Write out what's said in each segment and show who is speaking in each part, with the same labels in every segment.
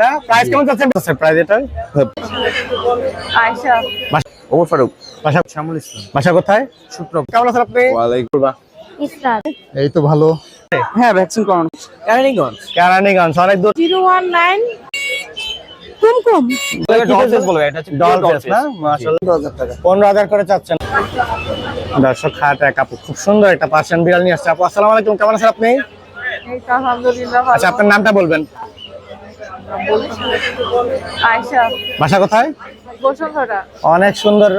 Speaker 1: না প্রাইস কেমন যাচ্ছে প্রাইস এটা
Speaker 2: আয়শা।
Speaker 3: ওমর ফারুক।
Speaker 1: বাসা
Speaker 3: ইসলাম।
Speaker 1: বাসা কোথায়? সূত্র কেমন আছেন আপনি?
Speaker 3: ওয়ালাইকুম
Speaker 2: ইসরাত
Speaker 1: এই তো ভালো।
Speaker 3: হ্যাঁ ভ্যাকসিন করানো। কেরানীগঞ্জ।
Speaker 1: কেরানীগঞ্জ অনেক দূর।
Speaker 2: Zero one nine Kumkum.
Speaker 1: দর্শক খাট এক আপু খুব সুন্দর একটা পার্সিয়ান বিড়াল নিয়ে আসছে। আপু আসসালামু আলাইকুম কেমন আছেন আপনি?
Speaker 2: এই তো আলহামদুলিল্লাহ ভালো।
Speaker 1: আচ্ছা আপনার নামটা বলবেন। বাসা কোথায়? অনেক সুন্দর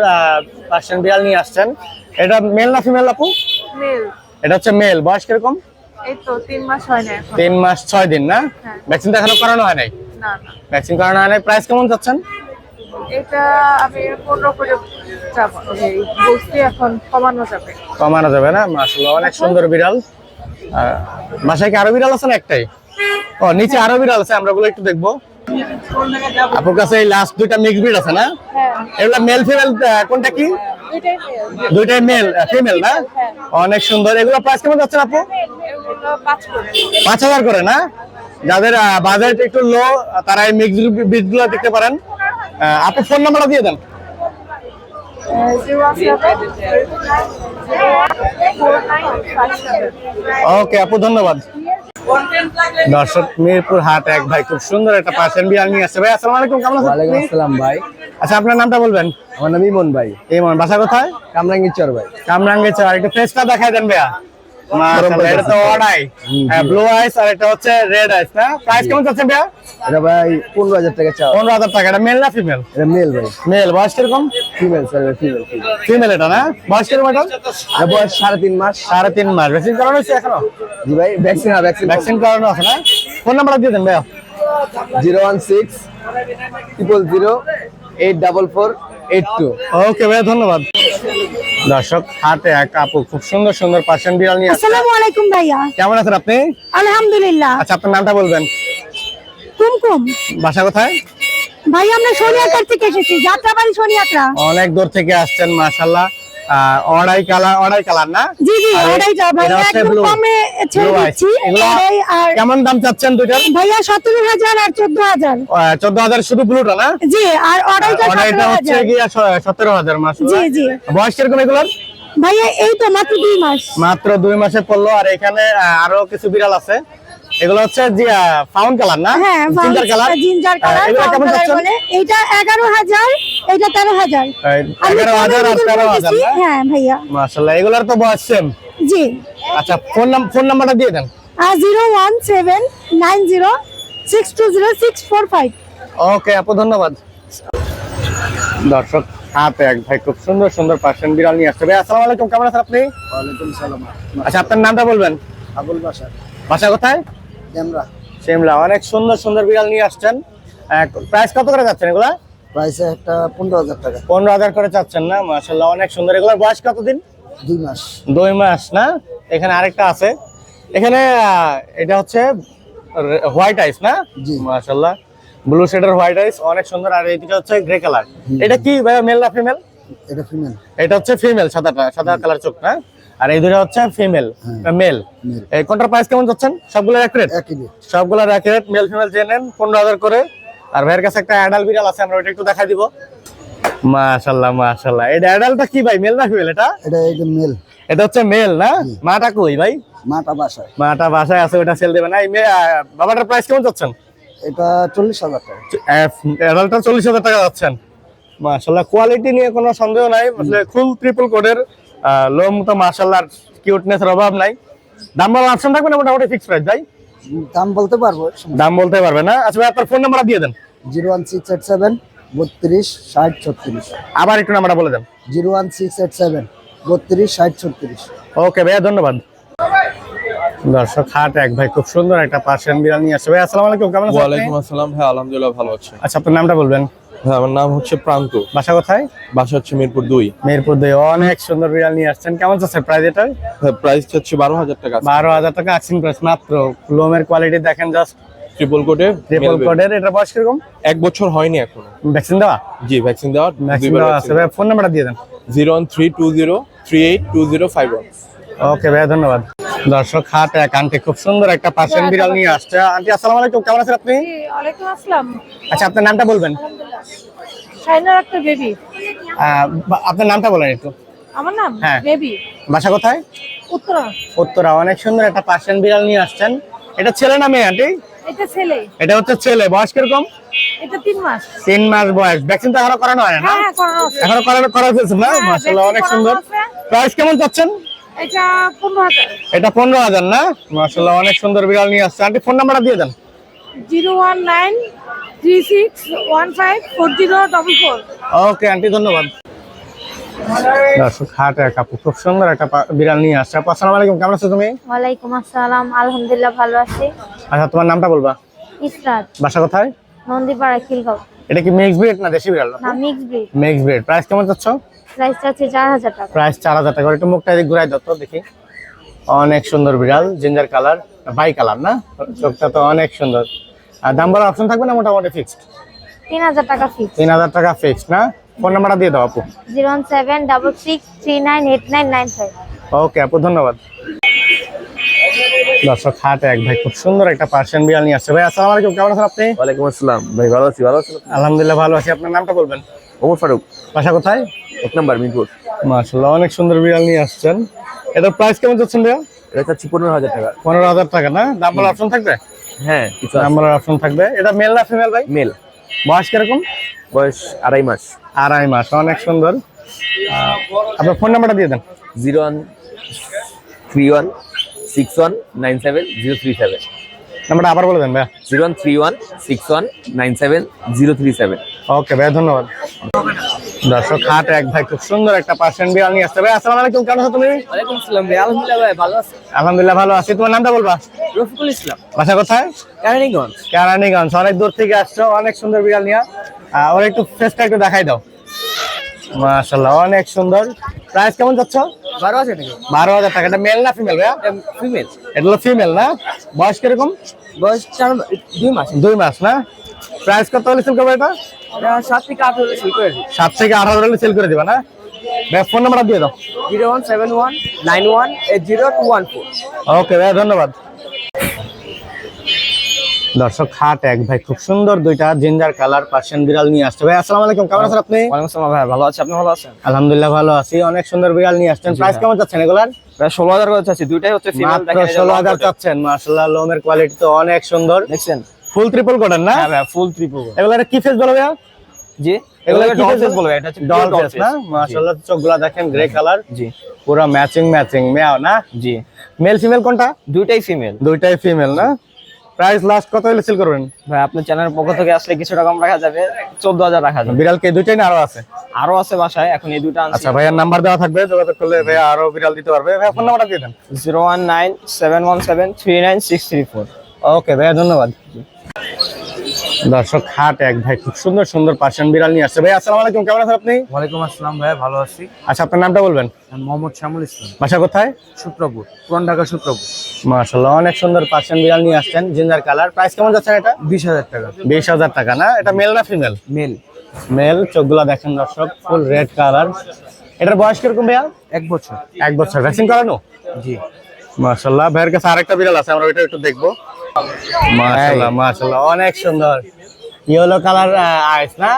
Speaker 1: পার্সিয়ান বিড়াল নিয়ে আসছেন। এটা মেল না ফিমেল আপু?
Speaker 2: মেল
Speaker 1: এটা হচ্ছে মেল বয়স কীরকম?
Speaker 2: তিন মাস
Speaker 1: ছয় দিন না?
Speaker 2: হ্যাঁ।
Speaker 1: ভ্যাকসিন করানো হয় নাই? ভ্যাকসিন করানো হয় নাই। প্রাইস কেমন যাচ্ছেন
Speaker 2: এটা আমি পনেরো করে বলছি এখন কমানো যাবে।
Speaker 1: কমানো যাবে না? মাশাআল্লাহ অনেক সুন্দর বিড়াল। বাসায় কি আরও বিড়াল আছে না একটাই? ও নিচে আরও বিড়াল আছে আমরা একটু দেখব। আপনার কাছে এই লাস্ট দুইটা মিক্স ব্রিড আছে না?
Speaker 2: হ্যাঁ।
Speaker 1: এগুলা মেল ফিমেল কোনটা কি?
Speaker 2: দুইটাই মেল
Speaker 1: ফিমেল না?
Speaker 2: হ্যাঁ।
Speaker 1: অনেক সুন্দর। এগুলো প্রাইস কেমন যাচ্ছে আপু?
Speaker 2: পাঁচ
Speaker 1: হাজার করে না? যাদের বাজেট একটু লো তারা এই মিক্স ব্রিডগুলো দেখতে পারেন। আপু ফোন নাম্বারটা দিয়ে দেন। ওকে আপু ধন্যবাদ। দর্শক মিরপুর হাট এক ভাই খুব সুন্দর একটা পার্সেন্ট বিয়াল নিয়ে আসছে। ভাই আসসালাম আলাইকুম কেমন আছেন
Speaker 3: ওয়ালাইকুম আসসালাম ভাই।
Speaker 1: আচ্ছা আপনার নামটা বলবেন?
Speaker 3: আমার নাম ইমন ভাই।
Speaker 1: ইমন বাসা কোথায়?
Speaker 3: কামরাঙ্গি চর ভাই।
Speaker 1: কামরাঙ্গে চা একটু ফেসটা দেখাই দেন ভাইয়া। এটা তো অড আই ব্লু আইস আর এটা হচ্ছে রেড আইস না? প্রাইস কেমন যাচ্ছে ভাইয়া?
Speaker 3: এটা ভাই পনেরো হাজার টাকা চাও।
Speaker 1: টাকা এটা মেল না ফিমেল
Speaker 3: এটা মেল ভাই।
Speaker 1: মেল বয়স কীরকম?
Speaker 3: ফিমেল স্যার ফিমেল
Speaker 1: ফিমেল এটা না? বয়স কীরকম এটা?
Speaker 3: এটা বয়স সাড়ে তিন মাস।
Speaker 1: সাড়ে তিন মাস। ভ্যাকসিন করানো হয়েছে এখনও?
Speaker 3: জি ভাই ভ্যাকসিন হ্যাঁ ভ্যাকসিন
Speaker 1: ভ্যাকসিন করানো। আছে না? ফোন নাম্বারটা দিয়ে দেন ভাইয়া।
Speaker 3: Zero one six triple zero eight double four eight two
Speaker 1: okay ভাইয়া ধন্যবাদ। দর্শক হাতে এক আপু খুব সুন্দর সুন্দর পার্সেন্ট বিড়াল নিয়ে
Speaker 4: আসসালামু আলাইকুম ভাইয়া।
Speaker 1: কেমন আছেন আপনি?
Speaker 4: আলহামদুলিল্লাহ।
Speaker 1: আচ্ছা আপনার নামটা বলবেন?
Speaker 4: কুমকুম।
Speaker 1: বাসা কোথায়?
Speaker 4: ভাই আমরা সোনিয়াটার থেকে এসেছি যাত্রাবাড়ি সোনিয়াটা
Speaker 1: অনেক দূর থেকে আসছেন মাশাআল্লাহ। অড়াই কালার অড়াই কালার না?
Speaker 4: জি জি ওটাই যা ভাই
Speaker 1: blue।
Speaker 4: কমে ছেড়ে দিচ্ছি। ওটাই আর
Speaker 1: কেমন দাম চাচ্ছেন দুইটার?
Speaker 4: ভাইয়া সতেরো হাজার আর চোদ্দ হাজার।
Speaker 1: চোদ্দ হাজার শুধু ব্লুটা না?
Speaker 4: জি আর সতেরো
Speaker 1: হচ্ছে সতেরো হাজার মাস
Speaker 4: জি, জি।
Speaker 1: বয়স কীরকম এগুলোর?
Speaker 4: ভাইয়া এই তো মাত্র দুই মাস।
Speaker 1: মাত্র দুই মাসে পড়ল আর এখানে আরও কিছু বিড়াল আছে। এগুলো হচ্ছে যে ফাউন্ড কালার না?
Speaker 4: হ্যাঁ
Speaker 1: জিঞ্জার কালার।
Speaker 4: জিঞ্জার কালার
Speaker 1: এগুলো কেমন
Speaker 4: বলে। এটা হাজার আমি
Speaker 1: এগারো হাজার আর
Speaker 4: কমে
Speaker 1: তেরো
Speaker 4: বিক্রি
Speaker 1: হাজার
Speaker 4: করতেছি।
Speaker 1: না?
Speaker 4: হ্যাঁ ভাইয়া।
Speaker 1: মাসাল্লাহ এগুলোর তো বয়স সেম
Speaker 4: জি।
Speaker 1: আচ্ছা ফোন নাম ফোন নাম্বারটা দিয়ে দেন।
Speaker 4: আর zero one seven nine zero six two zero six four five.
Speaker 1: Okay আপু ধন্যবাদ। দর্শক হাতে এক ভাই খুব সুন্দর সুন্দর পার্সেন্ট বিড়াল নিয়ে আসছে। ভাই আসসালামু আলাইকুম কেমন আছেন আপনি?
Speaker 3: ওয়ালাইকুম সালাম।
Speaker 1: আচ্ছা আপনার নামটা বলবেন?
Speaker 3: আবুল বাসার
Speaker 1: বাসা কোথায়?
Speaker 3: ক্যামেরা
Speaker 1: সিমলা অনেক সুন্দর সুন্দর বিড়াল নিয়ে আসছেন। প্রাইস কত করে যাচ্ছেন এগুলা?
Speaker 3: প্রাইসে একটা পনেরো হাজার টাকা।
Speaker 1: পনেরো হাজার করে চাচ্ছেন না মাসাল্লাহ অনেক সুন্দর। এগুলোর বয়স কতদিন?
Speaker 3: দুই মাস।
Speaker 1: দুই মাস না? এখানে আরেকটা আছে। এখানে এটা হচ্ছে হোয়াইট আইস না?
Speaker 3: জি।
Speaker 1: মাশাল্লাহ ব্লু শেডের হোয়াইট আইস অনেক সুন্দর। আর এইদিকে হচ্ছে গ্রে কালার। এটা কি ভাইয়া মেল না ফিমেল?
Speaker 3: এটা ফিমেল।
Speaker 1: এটা হচ্ছে ফিমেল সাদাটা সাদা কালার চোখ না? আর এই দুটো হচ্ছে ফিমেল মেল এই কোনটার প্রাইস কেমন যাচ্ছেন? সবগুলোর এক রেট সবগুলোর এক রেট মেল ফিমেল চেয়ে নেন পনেরো হাজার করে। আর ভাইয়ের কাছে একটা অ্যাডাল বিড়াল আছে আমরা ওটা একটু দেখাই দিব। মাশাল্লাহ মাশাল্লাহ। এই অ্যাডালটা কি ভাই মেল না ফিমেল এটা?
Speaker 3: এটা এটা মেল
Speaker 1: এটা হচ্ছে মেল না? মাটা কই ভাই?
Speaker 3: মাটা বাসায়।
Speaker 1: মাটা বাসায় আছে ওটা সেল দেবে না। এই বাবাটার প্রাইস কেমন যাচ্ছেন?
Speaker 3: এটা চল্লিশ হাজার টাকা।
Speaker 1: অ্যাডাল্টটা চল্লিশ হাজার টাকা যাচ্ছেন। মাশাল্লাহ কোয়ালিটি নিয়ে কোনো সন্দেহ নাই। আসলে ফুল ট্রিপল কোডের লোম তো মাশাল্লাহ কিউটনেস এর অভাব নাই। দাম বলার অপশন থাকবে না? মোটামুটি ফিক্স প্রাইস ভাই
Speaker 3: দাম বলতে পারব
Speaker 1: দাম বলতে পারবে না। আচ্ছা ভাই আপনার ফোন নাম্বার দিয়ে দেন।
Speaker 3: Zero one six eight seven বত্রিশ ষাট ছত্রিশ।
Speaker 1: আবার একটু নাম্বারটা বলে দেন।
Speaker 3: Zero one six eight seven বত্রিশ ষাট ছত্রিশ।
Speaker 1: ওকে ভাইয়া ধন্যবাদ। দর্শক হাট এক ভাই খুব সুন্দর একটা পার্সিয়ান বিড়াল নিয়ে আসছে। ভাই আসসালামু আলাইকুম কেমন আছেন আপনি?
Speaker 5: ওয়ালাইকুম আসসালাম হ্যাঁ আলহামদুলিল্লাহ ভালো আছে।
Speaker 1: আচ্ছা আপনার নামটা বলবেন?
Speaker 5: হ্যাঁ আমার নাম হচ্ছে প্রান্ত।
Speaker 1: বাসা কোথায়?
Speaker 5: বাসা হচ্ছে মিরপুর দুই।
Speaker 1: মেহেরপুর দুই। অনেক সুন্দর বিড়াল নিয়ে আসছেন। কেমন চাচ্ছে প্রাইস এটা
Speaker 5: হ্যাঁ প্রাইস হচ্ছে বারো হাজার টাকা
Speaker 1: বারো হাজার টাকা আক্সিন প্রাইস মাত্র। লোমের কোয়ালিটি দেখেন জাস্ট
Speaker 5: ট্রিপল কোডে
Speaker 1: ট্রিপল কোডের এটা বয়স কীরকম?
Speaker 5: এক বছর হয়নি এখনও।
Speaker 1: ভ্যাকসিন দেওয়া?
Speaker 5: জি ভ্যাকসিন দেওয়ার
Speaker 1: ভ্যাকসিন দেওয়া আছে। ভাই ফোন নাম্বারটা দিয়ে দেন।
Speaker 5: Zero one three two zero three eight two zero five one
Speaker 1: okay ভাইয়া ধন্যবাদ। দর্শক হাট এক আন্টি খুব সুন্দর একটা পার্সিয়ান বিড়াল নিয়ে আসছে। আন্টি আসসালামু আলাইকুম। কেমন আছেন আপনি?
Speaker 2: ওয়ালাইকুম আসসালাম।
Speaker 1: আচ্ছা আপনার নামটা বলবেন।
Speaker 2: শাইনার একটা বেবি
Speaker 1: আপনার নামটা বলেন একটু।
Speaker 2: আমার নাম
Speaker 1: হ্যাঁ।
Speaker 2: বেবি
Speaker 1: বাসা কোথায়?
Speaker 2: উত্তরা।
Speaker 1: উত্তরা অনেক সুন্দর একটা পার্সিয়ান বিড়াল নিয়ে আসছেন। এটা ছেলে না মেয়ে আন্টি?
Speaker 2: এটা ছেলে।
Speaker 1: এটা হচ্ছে ছেলে। বয়স কীরকম?
Speaker 2: এটা তিন মাস।
Speaker 1: তিন মাস বয়স। ভ্যাকসিন তো এখনও করানো হয় না
Speaker 2: হ্যাঁ হ্যাঁ করানো আছে।
Speaker 1: এখনও করানো করা হয়েছে না?
Speaker 2: হ্যাঁ, vaccine
Speaker 1: অনেক সুন্দর। প্রাইস কেমন চাচ্ছেন?
Speaker 2: এটা পনেরো হাজার।
Speaker 1: এটা পনেরো হাজার না? মাসাল্লাহ অনেক সুন্দর বিড়াল নিয়ে আসছে। আন্টি ফোন নাম্বারটা দিয়ে দেন।
Speaker 2: Zero one nine three six one five four zero double four
Speaker 1: okay aunty ধন্যবাদ। দর্শক হাট এক আপু খুব সুন্দর একটা বিড়াল নিয়ে আসছে। আপু আসসালামু আলাইকুম কেমন আছো তুমি?
Speaker 6: ওয়ালাইকুম আসসালাম আলহামদুলিল্লাহ ভালো আছি।
Speaker 1: আচ্ছা তোমার নামটা বলবা?
Speaker 6: ইসরাত।
Speaker 1: বাসা কোথায়?
Speaker 6: নন্দীপাড়া খিলগাঁও।
Speaker 1: এটা কি মিক্স ব্রিড না দেশি বিড়াল?
Speaker 6: না mix breed
Speaker 1: mix breed price কেমন চাচ্ছ?
Speaker 6: প্রাইসটা আছে চার হাজার টাকা।
Speaker 1: প্রাইস চার হাজার টাকা। একটু মুখটা এদিক ঘুরাই দাও তো দেখি। অনেক সুন্দর বিড়াল জিঞ্জার কালার বাই কালার না? চোখটা তো অনেক সুন্দর। আর দাম বলার অপশন থাকবে না মোটামুটি ফিক্সড
Speaker 6: তিন হাজার টাকা ফিক্স
Speaker 1: তিন হাজার টাকা ফিক্সড না? ফোন নাম্বারটা দিয়ে দাও আপু।
Speaker 6: Zero one seven double six three nine eight nine nine five.
Speaker 1: Okay আপু ধন্যবাদ। দর্শক হাট এক ভাই খুব সুন্দর একটা পার্সিয়ান বিড়াল নিয়ে আসছে। ভাই আসসালামু আলাইকুম কেমন আছেন আপনি?
Speaker 3: ওয়ালাইকুম আসসালাম। ভাই ভালো আছি ভালো আছেন
Speaker 1: আলহামদুলিল্লাহ ভালো আছি। আপনার নামটা বলবেন?
Speaker 3: ওমর ফারুক।
Speaker 1: বাসা কোথায়?
Speaker 3: এক নাম্বার মিরপুর।
Speaker 1: মাশাল্লাহ অনেক সুন্দর বিড়াল নিয়ে আসছেন। এটার প্রাইস কেমন যাচ্ছেন ভাইয়া?
Speaker 3: এটা চাচ্ছি পনেরো হাজার টাকা।
Speaker 1: পনেরো হাজার টাকা না? দাম বলার অপশন থাকবে?
Speaker 3: হ্যাঁ কিছু
Speaker 1: নাম্বার বলার অপশন থাকবে। এটা মেল না ফিমেল ভাই?
Speaker 3: মেল।
Speaker 1: বয়স কীরকম?
Speaker 3: বয়স আড়াই মাস।
Speaker 1: আড়াই মাস অনেক সুন্দর। আপনার ফোন নাম্বারটা দিয়ে দেন।
Speaker 3: Zero one three one six one nine seven zero three seven.
Speaker 1: নাম্বারটা আবার বলে দেন ভাইয়া।
Speaker 3: Zero one three one six one nine seven zero three seven.
Speaker 1: Okay ভাইয়া ধন্যবাদ। দর্শক হাট এক ভাই খুব সুন্দর একটা পার্সিয়ান বিড়াল নিয়ে আসছে। ভাই আসসালামু আলাইকুম কেমন আছো তুমি?
Speaker 3: ওয়ালাইকুম আসসালাম ভাই। আলহামদুলিল্লাহ ভাই ভালো আছি।
Speaker 1: আলহামদুলিল্লাহ ভালো আছি। তোমার নামটা বলবা?
Speaker 3: রফিকুল ইসলাম।
Speaker 1: বাসা কোথায়?
Speaker 3: কেরানীগঞ্জ।
Speaker 1: কেরানীগঞ্জ। অনেক দূর থেকে আসছো অনেক সুন্দর বিড়াল নিয়ে। ওর একটু ফেসটা একটু দেখাই দাও। মাশাল্লাহ অনেক সুন্দর। প্রাইস কেমন যাচ্ছ?
Speaker 3: বারো হাজার টাকা
Speaker 1: বারো হাজার টাকা। এটা মেল না ফিমেল ভাইয়া?
Speaker 3: ফিমেল
Speaker 1: এটা হলো ফিমেল না? বয়স কীরকম?
Speaker 3: বয়স চার দুই মাস।
Speaker 1: দুই মাস না? প্রাইস কত হলে সেল করবে এটা?
Speaker 3: সাত থেকে আট হলে করে
Speaker 1: সাত থেকে আট হাজার হলে সেল করে দিবা না? ভাই ফোন নাম্বারটা দিয়ে দাও।
Speaker 3: Zero one seven one nine one eight zero two one four.
Speaker 1: Okay ভাই ধন্যবাদ। দর্শক হাট এক ভাই খুব সুন্দর দুইটা জিঞ্জার কালার পার্সিয়ান বিড়াল নিয়ে আসছে। ভাই আসসালামু আলাইকুম কেমন আছেন আপনি?
Speaker 3: ওয়ালাইকুম আসসালাম ভাই ভালো আছি আপনি ভালো আছেন?
Speaker 1: আলহামদুলিল্লাহ ভালো আছি অনেক সুন্দর বিড়াল নিয়ে আসছেন। প্রাইস কেমন যাচ্ছেন এগুলার?
Speaker 3: প্রায় ষোলো হাজার করে চাচ্ছি দুইটাই হচ্ছে ফিমেল
Speaker 1: ষোলো হাজার চাচ্ছেন মার্শাল্লাহ লোমের কোয়ালিটি তো অনেক সুন্দর।
Speaker 3: দেখছেন?
Speaker 1: ফুল ট্রিপল কোটের না?
Speaker 3: হ্যাঁ ভাই ফুল ত্রিপুর
Speaker 1: এগুলা কি ফেস বলো ভাইয়া?
Speaker 3: জি?
Speaker 1: এগুলা কি
Speaker 3: ফেস বলব এটা হচ্ছে
Speaker 1: ডল ফেস না? মার্শাল্লাহ চোখগুলা দেখেন গ্রে কালার
Speaker 3: জি।
Speaker 1: পুরো ম্যাচিং ম্যাচিং মেয়াও না?
Speaker 3: জি।
Speaker 1: মেল ফিমেল কোনটা?
Speaker 3: দুইটাই ফিমেল
Speaker 1: দুইটাই ফিমেল না? প্রাইস লাস্ট কত হলে সেল করবেন?
Speaker 3: ভাই আপনার চ্যানেলের পক্ষ থেকে আসলে কিছুটা কম রাখা যাবে। চোদ্দ হাজার রাখা যাবে।
Speaker 1: বিড়াল কে দুইটাই না আরও আছে?
Speaker 3: আরও আছে বাসায় এখন এই দুটো
Speaker 1: আচ্ছা ভাইয়ার নাম্বার দেওয়া থাকবে যোগাযোগ করলে ভাইয়া আরও বিড়াল দিতে পারবে। ভাইয়া ফোন নাম্বারটা দিয়ে দেন।
Speaker 3: Zero one nine seven one seven three nine six three four.
Speaker 1: Okay ভাইয়া ধন্যবাদ। দর্শক হাট এক ভাই খুব সুন্দর সুন্দর পার্সিয়ান বিড়াল নিয়ে আসছে। ভাই আসসালামু আলাইকুম। কেমন আছেন আপনি?
Speaker 7: ওয়ালাইকুম আসসালাম ভাই ভালো আছি।
Speaker 1: আচ্ছা আপনার নামটা বলবেন?
Speaker 7: আমি মোহাম্মদ শ্যামল ইসলাম।
Speaker 1: বাসা কোথায়?
Speaker 7: সূত্রপুর পুরান ঢাকা সূত্রপুর
Speaker 1: মাশাল্লাহ অনেক সুন্দর পার্সিয়ান বিড়াল নিয়ে আসছেন। Ginger colour. প্রাইস কেমন যাচ্ছে এটা?
Speaker 7: বিশ হাজার টাকা।
Speaker 1: বিশ হাজার টাকা না? এটা মেল না ফিমেল?
Speaker 7: মেল।
Speaker 1: মেল চোখগুলা দেখেন দর্শক ফুল রেড কালার। এটার বয়স কীরকম ভাইয়া?
Speaker 7: এক বছর।
Speaker 1: এক বছর। ভ্যাকসিন করানো?
Speaker 7: জি।
Speaker 1: মাশাল্লাহ ভাইয়ের কাছে আরেকটা বিড়াল আছে আমরা ওইটা একটু দেখব। মাশাল্লাহ মাশাল্লাহ অনেক সুন্দর। ইয়েলো কালার আইস না?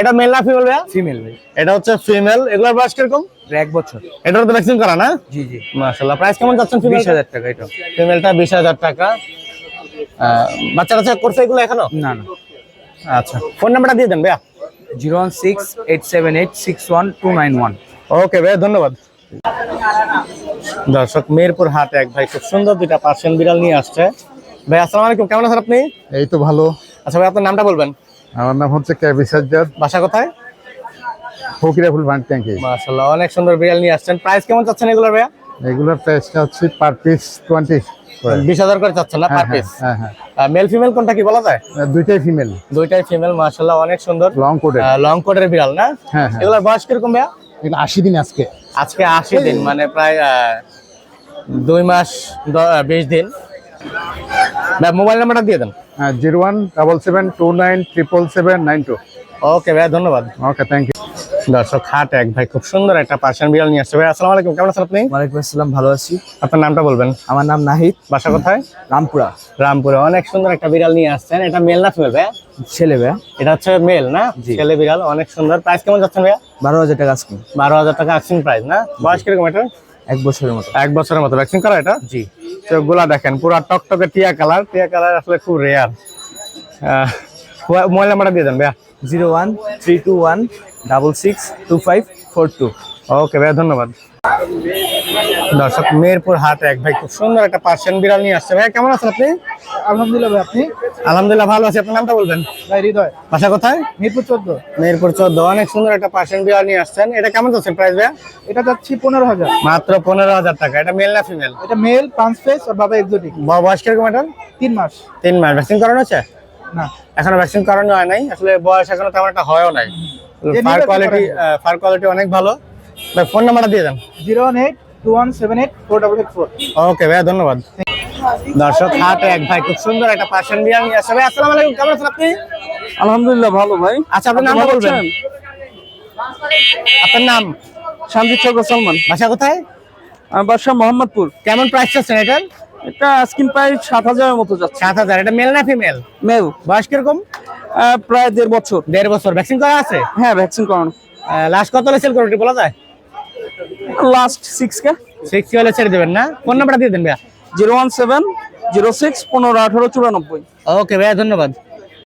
Speaker 1: এটা মেল না ফিমেল ভাইয়া?
Speaker 7: ফিমেল ভাই।
Speaker 1: এটা হচ্ছে ফিমেল এগুলোর বয়স কীরকম?
Speaker 7: এক বছর।
Speaker 1: এটার তো ভ্যাকসিন করা না?
Speaker 7: জি জি।
Speaker 1: মাশাল্লাহ প্রাইস কেমন যাচ্ছেন ফিমেল
Speaker 7: বিশ হাজার টাকা এটা।
Speaker 1: ফিমেলটা বিশ হাজার টাকা। আহ, বাচ্চা কাচ্চা করছে এগুলো এখনও?
Speaker 7: না না।
Speaker 1: আচ্ছা ফোন নাম্বারটা দিয়ে দেন ভাইয়া।
Speaker 7: Zero one six eight seven eight six one two nine one.
Speaker 1: Okay ভাই ধন্যবাদ। দর্শক মিরপুর হাট এক ভাই খুব সুন্দর দুইটা পার্সিয়ান বিড়াল নিয়ে আসছে। ভাই আসসালামু আলাইকুম কেমন আছেন আপনি?
Speaker 8: এই তো ভালো।
Speaker 1: আচ্ছা ভাই আপনার নামটা বলবেন?
Speaker 8: আমার নাম হচ্ছে ক্যাবি সাজ্জাদ।
Speaker 1: বাসা কোথায়?
Speaker 8: ফকিরাফুল ভান্ড ট্যাঙ্কি।
Speaker 1: মাশাআল্লাহ অনেক সুন্দর বিড়াল নিয়ে আসছেন। প্রাইস কেমন চাচ্ছেন এগুলোর ভাইয়া?
Speaker 8: এগুলোর প্রাইসটা হচ্ছে পার পিস টোয়েন্টি
Speaker 1: বিশ হাজার করে চাচ্ছেন না পার পিস
Speaker 8: হ্যাঁ হ্যাঁ
Speaker 1: মেল ফিমেল কোনটা কি বলা যায়?
Speaker 8: হ্যাঁ দুইটাই ফিমেল
Speaker 1: দুইটাই ফিমেল মাশাআল্লাহ অনেক সুন্দর।
Speaker 8: লং কোটের
Speaker 1: লং কোটের বিড়াল না?
Speaker 8: হ্যাঁ, হ্যাঁ।
Speaker 1: এগুলোর বয়স কীরকম ভাইয়া?
Speaker 8: এগুলো আশি দিন আজকে।
Speaker 1: আজকে আশি দিন মানে প্রায় আহ, দুই মাস বিশ দিন। ভাই মোবাইল নাম্বারটা দিয়ে দেন।
Speaker 8: Zero one double seven two nine triple seven nine two.
Speaker 1: Okay ভাই ধন্যবাদ।
Speaker 8: Okay thank you.
Speaker 1: দর্শক হাট এক ভাই খুব সুন্দর একটা পার্সিয়ান বিড়াল নিয়ে আসছে। ভাই আসসালামু আলাইকুম কেমন আছেন আপনি?
Speaker 7: ওয়ালাইকুম আসসালাম ভালো আছি।
Speaker 1: আপনার নামটা বলবেন?
Speaker 7: আমার নাম নাহিদ।
Speaker 1: বাসা কোথায়?
Speaker 7: রামপুরা।
Speaker 1: রামপুরা। অনেক সুন্দর একটা বিড়াল নিয়ে আসছেন। এটা মেল না ফিমেল ভাই
Speaker 7: ছেলে ভাইয়া।
Speaker 1: এটা হচ্ছে মেল না? ছেলে বিড়াল অনেক সুন্দর। প্রাইস কেমন যাচ্ছেন ভাইয়া?
Speaker 7: বারো হাজার টাকা আজকে
Speaker 1: বারো হাজার টাকা আক্সিং প্রাইস না? বয়স কীরকম এটা
Speaker 7: এক বছরের মতো।
Speaker 1: এক বছরের মতো। ভ্যাকসিন করা এটা?
Speaker 7: জি।
Speaker 1: চোখগুলা দেখেন পুরো টকটকে টিয়া কালার। টিয়া কালার আসলে খুব রেয়ার মোবাইল নাম্বারটা দিয়ে দেন ভাইয়া।
Speaker 7: Zero one three two one double six two five four two.
Speaker 1: Okay ভাইয়া ধন্যবাদ। দর্শক মেহেরপুর হাট এক ভাই খুব সুন্দর একটা পার্সিয়ান বিড়াল নিয়ে আসছে। ভাই কেমন আছেন আপনি?
Speaker 7: আলহামদুলিল্লাহ ভাই আপনি?
Speaker 1: আলহামদুলিল্লাহ ভালো আছি। আপনার নামটা বলবেন?
Speaker 7: ভাই হৃদয়।
Speaker 1: বাসা কোথায়?
Speaker 7: মিরপুর চোদ্দ।
Speaker 1: মেহেরপুর চোদ্দ। অনেক সুন্দর একটা পার্সিয়ান বিড়াল নিয়ে আসছেন। এটা কেমন যাচ্ছে প্রাইস ভাইয়া?
Speaker 7: এটা যাচ্ছি পনেরো হাজার।
Speaker 1: মাত্র পনেরো হাজার টাকা। এটা মেল না ফিমেল?
Speaker 7: এটা মেল পাঁচ ফেস আর বাবা এক্সোটিক
Speaker 1: বয়স কীরকম এটা
Speaker 7: তিন মাস।
Speaker 1: তিন মাস। ভ্যাকসিন করানো হচ্ছে
Speaker 7: না।
Speaker 1: এখনও ভ্যাকসিন করানো হয় নাই। আসলে বয়স এখনও তেমন একটা হয়ও নাই। ফার কোয়ালিটি ফার কোয়ালিটি অনেক ভালো। ফোন নাম্বারটা দিয়ে দেন।
Speaker 7: Zero one eight two one seven eight four double eight four.
Speaker 1: Okay ভাইয়া ধন্যবাদ। দর্শক হাট এক ভাই খুব সুন্দর একটা ভাই আসসালামু আলাইকুম কেমন আছেন আপনি?
Speaker 9: আলহামদুলিল্লাহ ভালো ভাই।
Speaker 1: আচ্ছা আপনার নাম বলবেন। আপনার নাম?
Speaker 9: চক্র সালমান
Speaker 1: বাসা কোথায়?
Speaker 9: আমার বাসা মোহাম্মদপুর।
Speaker 1: কেমন প্রাইস চাচ্ছেন এটার?
Speaker 9: এটা স্কিন প্রায় সাত হাজারের মতো যাচ্ছে।
Speaker 1: সাত হাজার এটা মেল না ফিমেল
Speaker 9: মেল
Speaker 1: বয়স কীরকম?
Speaker 9: প্রায় দেড় বছর।
Speaker 1: দেড় বছর। ভ্যাকসিন করা আছে?
Speaker 9: হ্যাঁ ভ্যাকসিন করানো।
Speaker 1: লাস্ট কত সেল করে বলা যায়?
Speaker 9: লাস্ট সিক্স কে?
Speaker 1: সিক্স হলে ছেড়ে দেবেন না? ফোন নাম্বারটা দিয়ে দেন ভাইয়া।
Speaker 9: Zero one seven zero six পনেরো আঠারো চুরানব্বই।
Speaker 1: ওকে ভাইয়া ধন্যবাদ।